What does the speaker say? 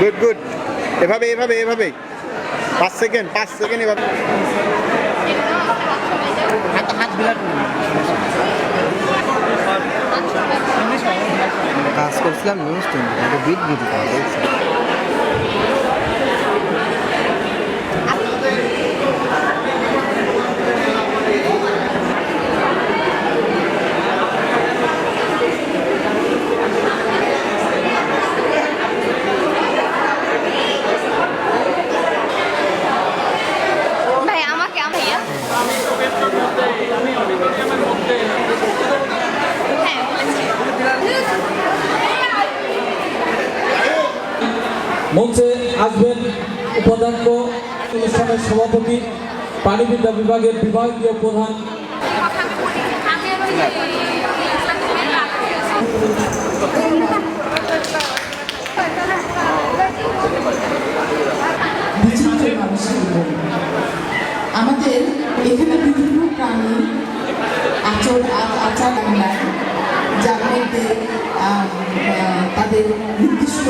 Good good এভাবে এভাবে এভাবে। পাঁচ সেকেন্ড পাঁচ সেকেন্ড এভাবে। কাজ করছিলাম নিউজ টোয়েন্টি বিট বিটি মঞ্চে আসবেন উপাধ্যক্ষ অনুষ্ঠানের সভাপতি পানিবিদ্যা বিভাগের বিভাগীয় প্রধান। এখানে বিভিন্ন প্রাণী আচর আচার আমরা যার মধ্যে তাদের নির্দিষ্ট